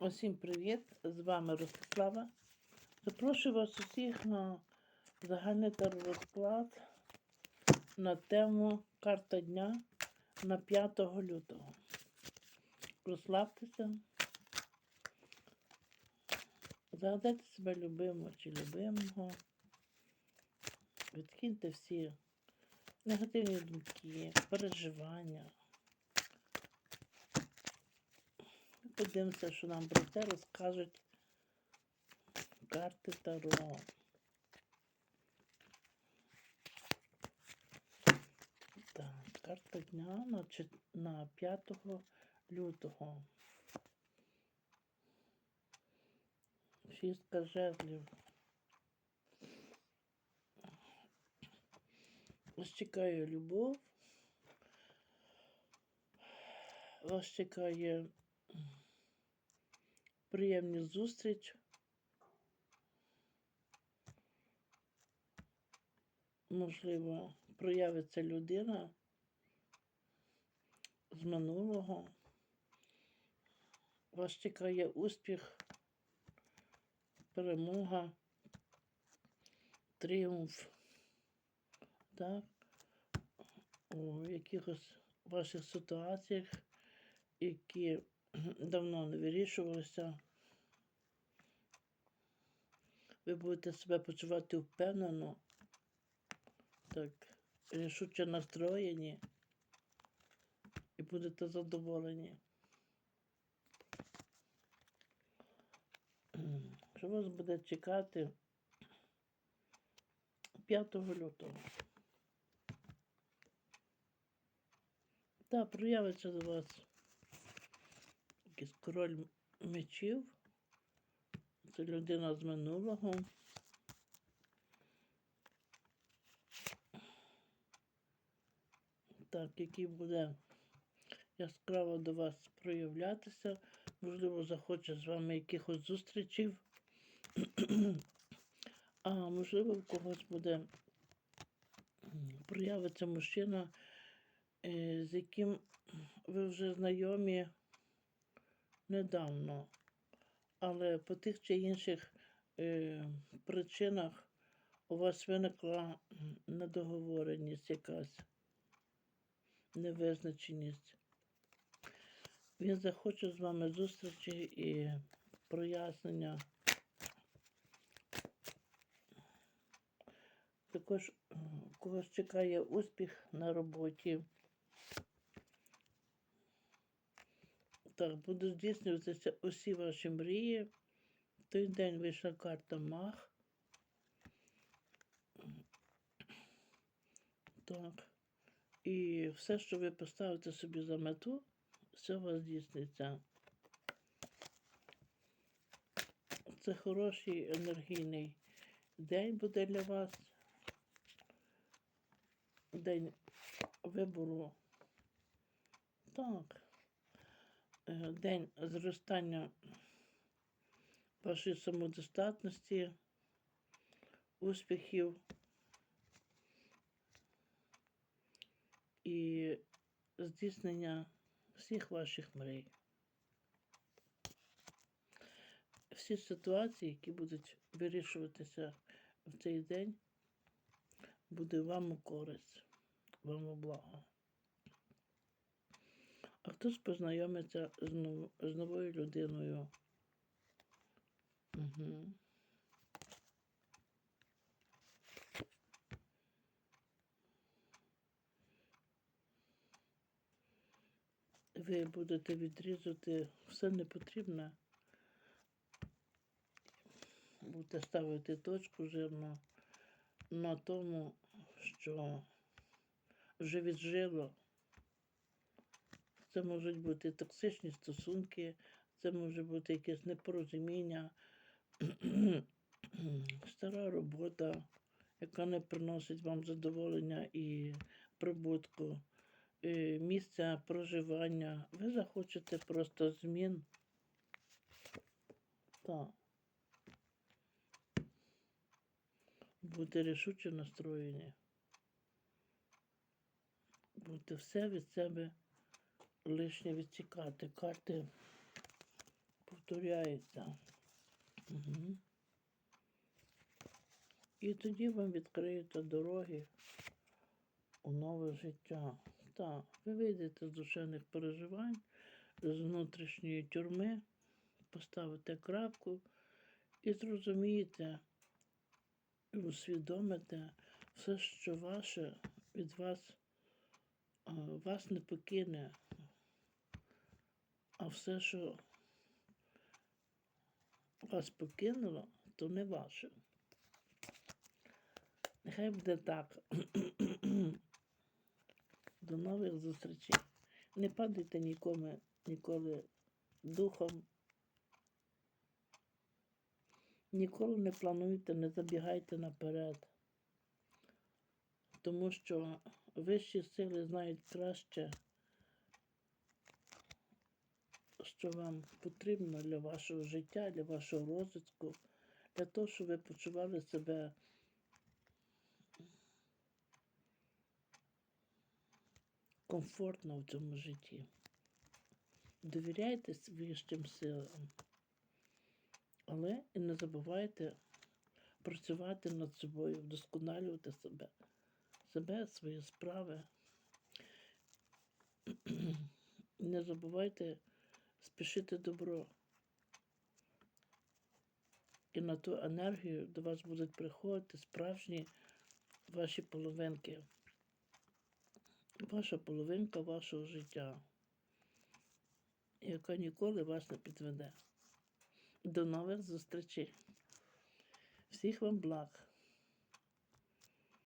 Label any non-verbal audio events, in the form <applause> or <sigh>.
Усім привіт! З вами Ростислава. Запрошую вас усіх на загальний розклад на тему Карта дня на 5 лютого. Розслабтеся, загадайте себе любимого чи любимого, відкиньте всі негативні думки, переживання. Подивимося, що нам про це розкажуть карти Таро. Так, карта дня на, на 5 лютого. Шістка жезлів. Вас чекає любов. Вас чекає приємні зустріч. Можливо, проявиться людина з минулого. Вас чекає успіх, перемога, тріумф. Так? У якихось ваших ситуаціях, які <clears throat> давно не вирішувалися. Ви будете себе почувати впевнено, так, рішуче настроєні і будете задоволені. Що вас буде чекати 5 лютого? Та проявиться до вас якийсь король мечів. Це людина з минулого. Так, який буде яскраво до вас проявлятися, можливо, захоче з вами якихось зустрічів. <clears throat> А можливо, в когось буде проявиться мужчина, е, з яким ви вже знайомі недавно, але по тих чи інших е, причинах у вас виникла недоговореність якась, невизначеність. Він захоче з вами зустрічі і прояснення. Також когось чекає успіх на роботі. Так, будуть здійснюватися усі ваші мрії. В той день вийшла карта Мах. Так. І все, що ви поставите собі за мету, все у вас здійсниться. Це хороший енергійний день буде для вас. День вибору. Так. Е, День зростання вашої самодостатності, успіхів і здійснення всіх ваших мрій. Всі ситуації, які будуть вирішуватися в цей день, буде вам у користь, вам у благо. А хтось познайомиться з, нов- з новою людиною. Угу. Ви будете відрізати все непотрібне. Будете ставити точку жирно на тому, що вже віджило. Це можуть бути токсичні стосунки, це може бути якесь непорозуміння, <clears throat> стара робота, яка не приносить вам задоволення і прибутку, е, місця проживання. Ви захочете просто змін. Так. Будьте рішуче настроєні. Будете все від себе лишнє відсікати. Карти повторяється. Угу. І тоді вам відкриються дороги у нове життя. Так, ви вийдете з душевних переживань, з внутрішньої тюрми, поставите крапку і зрозумієте, усвідомите все, що ваше від вас, вас не покине, а все, що вас покинуло, то не ваше. Нехай буде так. <clears throat> До нових зустрічей. Не падайте нікому ніколи духом. Ніколи не плануйте, не забігайте наперед. Тому що вищі сили знають краще, що вам потрібно для вашого життя, для вашого розвитку, для того, щоб ви почували себе комфортно в цьому житті. Довіряйте вищим силам, але і не забувайте працювати над собою, вдосконалювати себе, себе, свої справи. <clears throat> Не забувайте спішити добро. І на ту енергію до вас будуть приходити справжні ваші половинки. Ваша половинка вашого життя, яка ніколи вас не підведе. До нових зустрічей. Всіх вам благ.